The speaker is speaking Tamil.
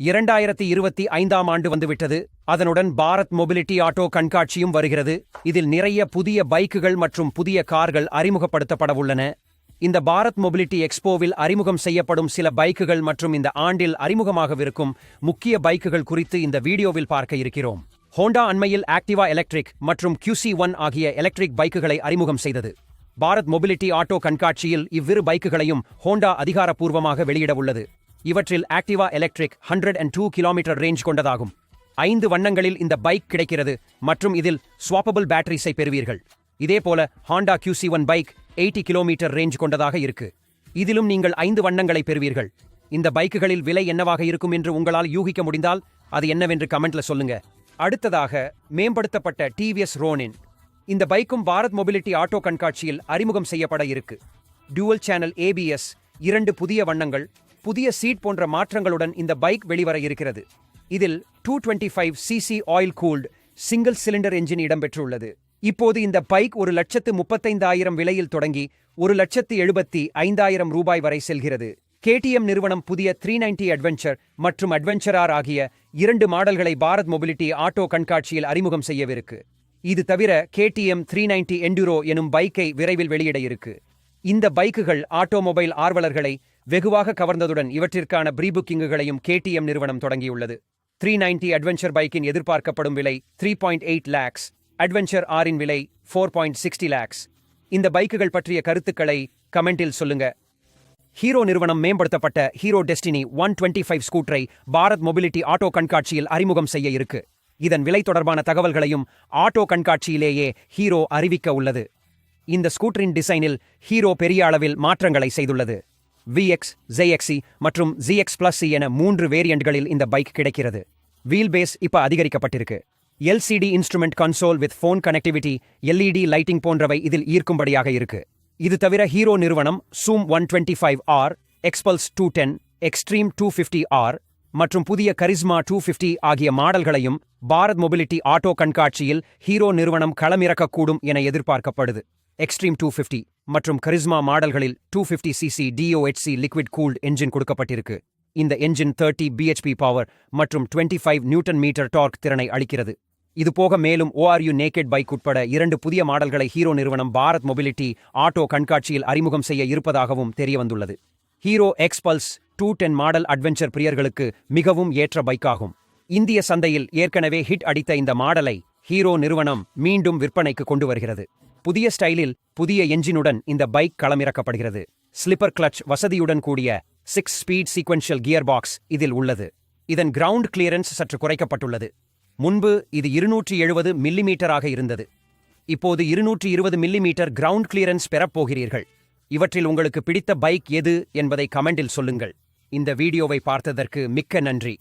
இரண்டாயிரத்தி இருபத்தி ஐந்தாம் ஆண்டு வந்துவிட்டது. அதனுடன் பாரத் மொபிலிட்டி ஆட்டோ கண்காட்சியும் வருகிறது. இதில் நிறைய புதிய பைக்குகள் மற்றும் புதிய கார்கள் அறிமுகப்படுத்தப்படவுள்ளன. இந்த பாரத் மொபிலிட்டி எக்ஸ்போவில் அறிமுகம் செய்யப்படும் சில பைக்குகள் மற்றும் இந்த ஆண்டில் அறிமுகமாகவிருக்கும் முக்கிய பைக்குகள் குறித்து இந்த வீடியோவில் பார்க்க இருக்கிறோம். ஹோண்டா அண்மையில் ஆக்டிவா எலக்ட்ரிக் மற்றும் கியூசி ஒன் ஆகிய எலக்ட்ரிக் பைக்குகளை அறிமுகம் செய்தது. பாரத் மொபிலிட்டி ஆட்டோ கண்காட்சியில் இவ்விரு பைக்குகளையும் ஹோண்டா அதிகாரப்பூர்வமாக வெளியிட உள்ளது இவற்றில் Activa electric hundred and two kilometre range கொண்டதாகும். ஐந்து வண்ணங்களில் இந்த பைக் கிடைக்கிறது மற்றும் இதில் ஸ்வாப்பபிள் பேட்டரிஸை பெறுவீர்கள். இதேபோல Honda QC one bike eighty kilometre range கொண்டதாக இருக்கு. இதிலும் நீங்கள் ஐந்து வண்ணங்களை பெறுவீர்கள். இந்த பைக்குகளில் விலை என்னவாக இருக்கும் என்று உங்களால் யூகிக்க முடிந்தால் அது என்னவென்று கமெண்ட்ல சொல்லுங்க. அடுத்ததாக மேம்படுத்தப்பட்ட டிவிஎஸ் ரோனின் இந்த பைக்கும் பாரத் மொபிலிட்டி ஆட்டோ கண்காட்சியில் அறிமுகம் செய்யப்பட இருக்கு. டியூவல் சேனல் ஏபிஎஸ் இரண்டு புதிய வண்ணங்கள் புதிய சீட் போன்ற மாற்றங்களுடன் இந்த பைக் வெளிவர இருக்கிறது. இதில் two twenty five CC oil cooled single cylinder engine இடம்பெற்றுள்ளது. இப்போது இந்த பைக் ஒரு லட்சத்து முப்பத்தைந்தாயிரம் விலையில் தொடங்கி ஒரு லட்சத்து எழுபத்தி ஐந்தாயிரம் ரூபாய் வரை செல்கிறது. கேடிஎம் நிறுவனம் புதிய த்ரீ நைன்டி அட்வென்ச்சர் மற்றும் அட்வென்ச்சர் ஆர் ஆகிய இரண்டு மாடல்களை பாரத் மொபிலிட்டி ஆட்டோ கண்காட்சியில் அறிமுகம் செய்யவிருக்கு. இது தவிர கேடிஎம் த்ரீ நைன்டி என்டுரோ எனும் பைக்கை விரைவில் வெளியிட இருக்கு. இந்த பைக்குகள் ஆட்டோமொபைல் ஆர்வலர்களை வெகுவாக கவர்ந்ததுடன் இவற்றிற்கான ப்ரீ புக்கிங்குகளையும் கேடிஎம் நிறுவனம் தொடங்கியுள்ளது. த்ரீ நைன்டி அட்வென்ச்சர் பைக்கின் எதிர்பார்க்கப்படும் விலை three point eight lakhs adventure ஆரின் விலை ஃபோர் பாயிண்ட் சிக்ஸ்டி லேக்ஸ் இந்த பைக்குகள் பற்றிய கருத்துக்களை கமெண்டில் சொல்லுங்க. ஹீரோ நிறுவனம் மேம்படுத்தப்பட்ட Hero Destini one twenty five ஸ்கூட்டரை Bharat mobility auto கண்காட்சியில் அறிமுகம் செய்ய இருக்கு. இதன் விலை தொடர்பான தகவல்களையும் ஆட்டோ கண்காட்சியிலேயே ஹீரோ அறிவிக்க உள்ளது. இந்த ஸ்கூட்டரின் டிசைனில் ஹீரோ பெரிய அளவில் மாற்றங்களை செய்துள்ளது. விஎக்ஸ் ஜெஎக்ஸி மற்றும் ஜிஎக்ஸ் பிளஸ் சி என மூன்று வேரியண்ட்களில் இந்த பைக் கிடைக்கிறது. வீல் பேஸ் இப்ப அதிகரிக்கப்பட்டிருக்கு. LCD instrument console with phone connectivity LED lighting போன்றவை இதில் ஈர்க்கும்படியாக இருக்கு. இது தவிர ஹீரோ நிறுவனம் Xoom one twenty five R Xpulse two ten Xtreme two fifty R மற்றும் புதிய கரிஸ்மா டூ ஃபிஃப்டி ஆகிய மாடல்களையும் பாரத் மொபிலிட்டி ஆட்டோ கண்காட்சியில் ஹீரோ நிறுவனம் களமிறக்கக்கூடும் என எதிர்பார்க்கப்படுது. எக்ஸ்ட்ரீம் டூ ஃபிஃப்டி மற்றும் Karizma மாடல்களில் two fifty CC DOHC liquid cooled engine கொடுக்கப்பட்டிருக்கு. இந்த என்ஜின் தேர்ட்டி பிஹெச்பி பவர் மற்றும் twenty five newton metre torque திறனை அளிக்கிறது. இது போக மேலும் ஓஆர்யூ நேக்கெட் பைக் உட்பட இரண்டு புதிய மாடல்களை ஹீரோ நிறுவனம் பாரத் மொபிலிட்டி ஆட்டோ கண்காட்சியில் அறிமுகம் செய்ய இருப்பதாகவும் தெரியவந்துள்ளது. Hero Xpulse two ten model adventure பிரியர்களுக்கு மிகவும் ஏற்ற பைக்காகும் இந்திய சந்தையில் ஏற்கனவே ஹிட் அடித்த இந்த மாடலை ஹீரோ நிறுவனம் மீண்டும் விற்பனைக்கு கொண்டு வருகிறது. புதிய ஸ்டைலில் புதிய என்ஜினுடன் இந்த பைக் களமிறக்கப்படுகிறது. ஸ்லிப்பர் கிளச் வசதியுடன் கூடிய six speed sequential gear box இதில் உள்ளது. இதன் கிரவுண்ட் கிளியரன்ஸ் சற்று குறைக்கப்பட்டுள்ளது. முன்பு இது இருநூற்றி எழுபது மில்லிமீட்டராக இருந்தது. இப்போது இருநூற்றி இருபது மில்லிமீட்டர் கிரவுண்ட் கிளியரன்ஸ் பெறப்போகிறீர்கள் இவற்றில் உங்களுக்கு பிடித்த பைக் எது என்பதை கமெண்டில் சொல்லுங்கள். இந்த வீடியோவை பார்த்ததற்கு மிக்க நன்றி.